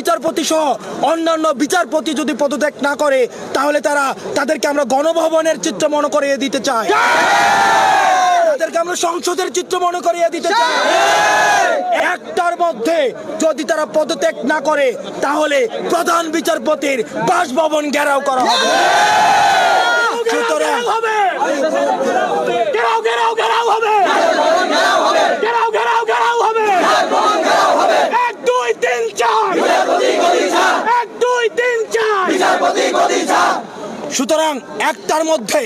বিচারপতি সহ অন্যান্য বিচারপতি যদি পদত্যাগ না করে তাহলে তারা তাদেরকে আমরা গণভবনের চিত্র মনে করিয়ে দিতে চাই। তাদেরকে আমরা সংসদের চিত্র মনে করিয়ে দিতে চাই। একটার মধ্যে যদি তারা পদত্যাগ না করে তাহলে প্রধান বিচারপতির বাসভবন ঘেরাও করা হবে। সুতরাং ঘেরাও ঘেরাও ঘেরাও হবে ঘেরাও ঘেরাও ঘেরাও হবে এক দুই তিন চার এক দুই তিন চার সুতরাং একটার মধ্যে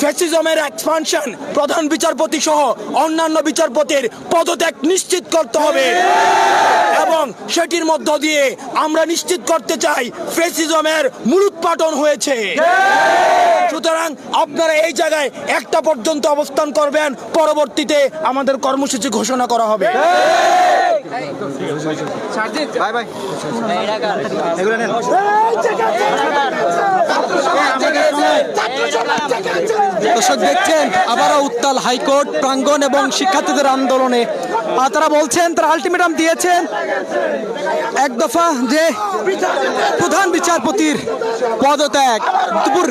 ফ্যাসিজমের এক্সপানশন প্রধান বিচারপতি সহ অন্যান্য বিচারপতির পদত্যাগ নিশ্চিত করতে হবে। এবং সেটির মধ্য দিয়ে আমরা নিশ্চিত করতে চাই ফ্যাসিজমের মূলোৎপাটন হয়েছে। সুতরাং আপনারা এই জায়গায় একটা পর্যন্ত অবস্থান করবেন, পরবর্তীতে আমাদের কর্মসূচি ঘোষণা করা হবে। দর্শক দেখছেন আবারও উত্তাল হাইকোর্ট প্রাঙ্গণ এবং শিক্ষার্থীদের আন্দোলনে তারা বলছেন, তারা আলটিমেটাম দিয়েছেন এক দফা যে প্রধান বিচারপতির পদত্যাগ। দুপুর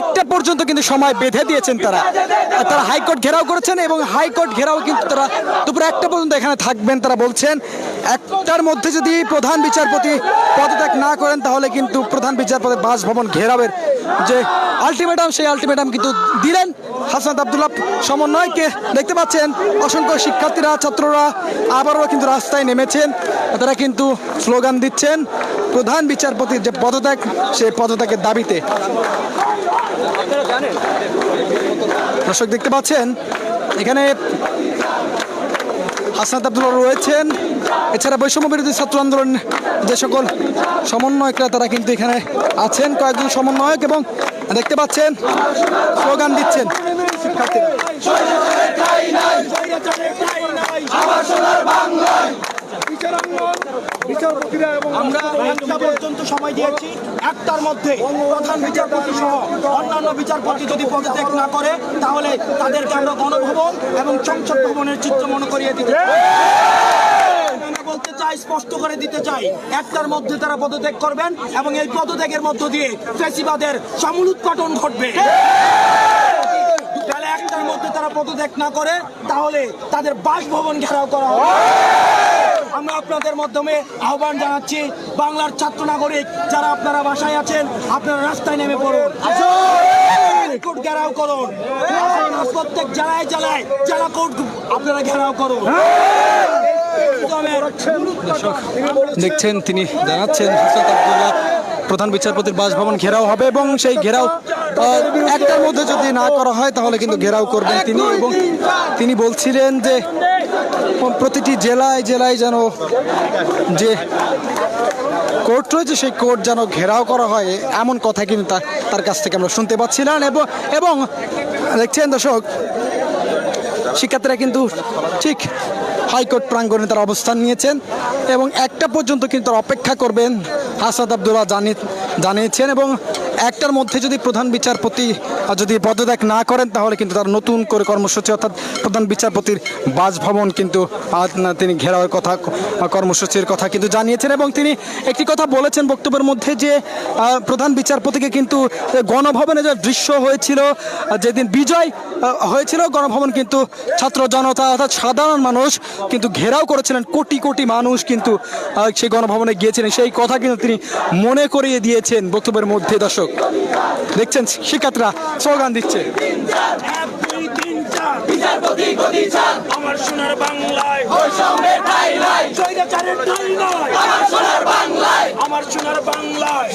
একটা পর্যন্ত কিন্তু সময় বেঁধে দিয়েছেন তারা। তারা হাইকোর্ট ঘেরাও করেছেন এবং হাইকোর্ট ঘেরাও কিন্তু তারা দুপুর একটা পর্যন্ত এখানে থাকবেন, তারা বলছেন। একটার মধ্যে যদি প্রধান বিচারপতি পদত্যাগ না করেন, তাহলে কিন্তু প্রধান বিচারপতি বাসভবন ঘেরাবের যে আলটিমেটাম, সেই আলটিমেটাম কিন্তু দিলেন হাসান আবদুল্লাহ সমন্বয়কে। দেখতে পাচ্ছেন, অসংখ্য শিক্ষার্থীরা, ছাত্ররা আবারও কিন্তু রাস্তায় নেমেছেন। তারা কিন্তু স্লোগান দিচ্ছেন, প্রধান বিচারপতির যে পদত্যাগ, সেই পদত্যাগের দাবিতে। দর্শক দেখতে পাচ্ছেন, এখানে হাসনাত আব্দুল্লাহ রয়েছেন। এছাড়া বৈষম্য বিরোধী ছাত্র আন্দোলন যে সকল সমন্বয়করা, তারা কিন্তু এখানে আছেন। কয়েকজন সমন্বয়ক এবং দেখতে পাচ্ছেন, স্লোগান দিচ্ছেন শিক্ষার্থীরা। আমরা একটা পর্যন্ত সময় দিয়েছি। একটার মধ্যে বিচারপতি সহ অন্যান্য বিচারপতি যদি পদত্যাগ না করে, তাহলে আমরা গণভবন এবং ভবনের চিত্র মনে করিয়ে দিতে আমরা বলতে চাই, স্পষ্ট করে দিতে একটার মধ্যে তারা পদত্যাগ করবেন এবং এই পদত্যাগের মধ্য দিয়ে ফেসিবাদের সমূল উৎপাটন ঘটবে। তাহলে একটার মধ্যে তারা পদত্যাগ না করে, তাহলে তাদের বাসভবন ঘেরাও করা হবে। আমরা আপনাদের মাধ্যমে আহ্বান জানাচ্ছি বাংলার ছাত্র নাগরিক যারা আপনারা বাসায় আছেন আপনারা রাস্তায় নেমে পড়ুন। কোর্ট ঘেরাও করুন। প্রত্যেক জেলায় জেলায় জেলা কোর্ট আপনারা ঘেরাও করুন। দেখছেন তিনি জানাচ্ছেন আব্দুল্লাহ। প্রধান বিচারপতির বাসভবন ঘেরাও হবে এবং সেই ঘেরাও একটার মধ্যে যদি না করা হয় তাহলে কিন্তু ঘেরাও করবেন তিনি এবং তিনি বলছিলেন যে প্রতিটি জেলায় জেলায় যেন যে কোর্ট রয়েছে সেই কোর্ট যেন ঘেরাও করা হয়, এমন কথা কিন্তু তার কাছ থেকে আমরা শুনতে পাচ্ছিলাম এবং এবং দেখছেন দর্শক, শিক্ষার্থীরা কিন্তু ঠিক হাইকোর্ট প্রাঙ্গণে তারা অবস্থান নিয়েছেন এবং একটা পর্যন্ত কিন্তু অপেক্ষা করবেন। হাসাদ আবদুল্লাহ জানি জানিয়েছেন এবং একটার মধ্যে যদি প্রধান বিচারপতি যদি পদত্যাগ না করেন, তাহলে কিন্তু তার নতুন করে কর্মসূচি, অর্থাৎ প্রধান বিচারপতির বাসভবন কিন্তু তিনি ঘেরাওয়ের কথা, কর্মসূচির কথা কিন্তু জানিয়েছেন। এবং তিনি একটি কথা বলেছেন বক্তব্যের মধ্যে যে প্রধান বিচারপতিকে কিন্তু গণভবনে যে দৃশ্য হয়েছিল যেদিন বিজয় হয়েছিল, গণভবন কিন্তু ছাত্র জনতা, অর্থাৎ সাধারণ মানুষ কিন্তু ঘেরাও করেছিলেন। কোটি কোটি মানুষ কিন্তু সেই গণভবনে গিয়েছিলেন। সেই কথা কিন্তু তিনি মনে করিয়ে দিয়েছেন বক্তব্যের মধ্যে, দর্শক। দেখছেন শিক্ষার্থীরা স্লোগান দিচ্ছে আমার সোনার বাংলায় আমার সোনার বাংলায় আমার সোনার বাংলায় স্বৈরাচারের সোনার বাংলায় আমার সোনার বাংলায়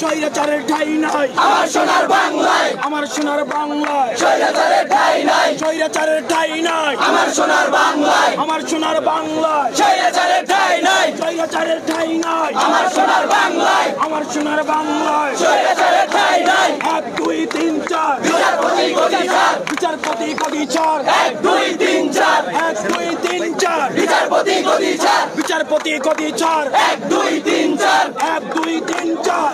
স্বৈরাচারের সোনার নয় আমার সোনার বাংলায় আমার সোনার বাংলায় স্বৈরাচারের ঠাঁই নয় আমার সোনার বাংলায়। আমার সোনার বাংলায়। স্বৈরাচারের ঠাঁই নয় স্বৈরাচারের ঠাঁই নয় আমার সোনার বাংলায়। আমার সোনার বাংলায়। স্বৈরাচারের ঠাঁই নয় এক দুই তিন চার। বিচারপতি গদি চার বিচারপতি গদি চার এক দুই তিন চার। এক দুই তিন চার। বিচারপতি গদি চার বিচারপতি গদি চার এক দুই তিন চার এক দুই তিন চার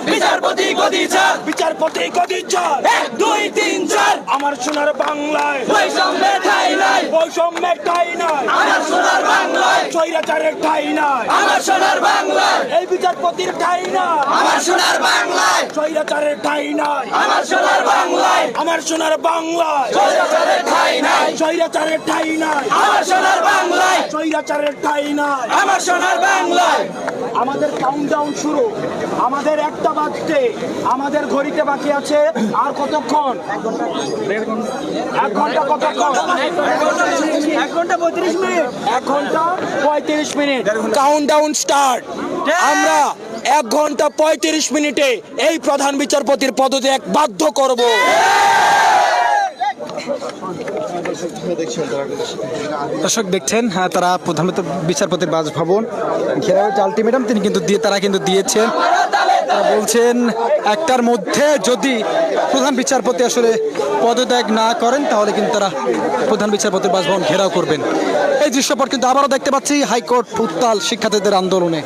বিচারপতি গদি চার বিচারপতি গদি চার এক দুই তিন চার। আমার সোনার বাংলায়। বৈষম্যের ঠাই নাই। বৈষম্যের ঠাই নাই। আমার সোনার বাংলায়। স্বৈরাচারের ঠাই নাই। আমার সোনার বাংলায়। বিচারপতির ঠাই নাই। আমার সোনার বাংলায়। স্বৈরাচারের ঠাই নাই। আমার সোনার বাংলায়। আমার সোনার বাংলায়। স্বৈরাচারের ঠাই স্বৈরাচারের ঠাই নাই। আমার সোনার বাংলায়। স্বৈরাচারের ঠাই নাই। আমার সোনার বাংলায়। আমাদের কাউন্টডাউন শুরু। আমাদের একটা বাজতে। আমাদের ঘড়িতে বাকি আছে আর কতক্ষণ? এক ঘণ্টা কতক্ষণ? এক ঘণ্টা পঁয়ত্রিশ মিনিট। এক ঘণ্টা পঁয়ত্রিশ মিনিট। কাউন্টডাউন স্টার্ট আমরা এক ঘণ্টা পঁয়ত্রিশ মিনিটে এই প্রধান বিচারপতির পদত্যাগ বাধ্য করব। দর্শক দেখছেন হ্যাঁ তারা প্রধানত বিচারপতির বাসভবন ঘেরাও যে আলটিমেটাম তিনি কিন্তু দিয়ে তারা কিন্তু দিয়েছেন। তারা বলছেন, একটার মধ্যে যদি প্রধান বিচারপতি আসলে পদত্যাগ না করেন, তাহলে কিন্তু তারা প্রধান বিচারপতির বাসভবন ঘেরাও করবেন। এই দৃশ্যপট কিন্তু আবারও দেখতে পাচ্ছি হাইকোর্ট উত্তাল শিক্ষার্থীদের আন্দোলনে।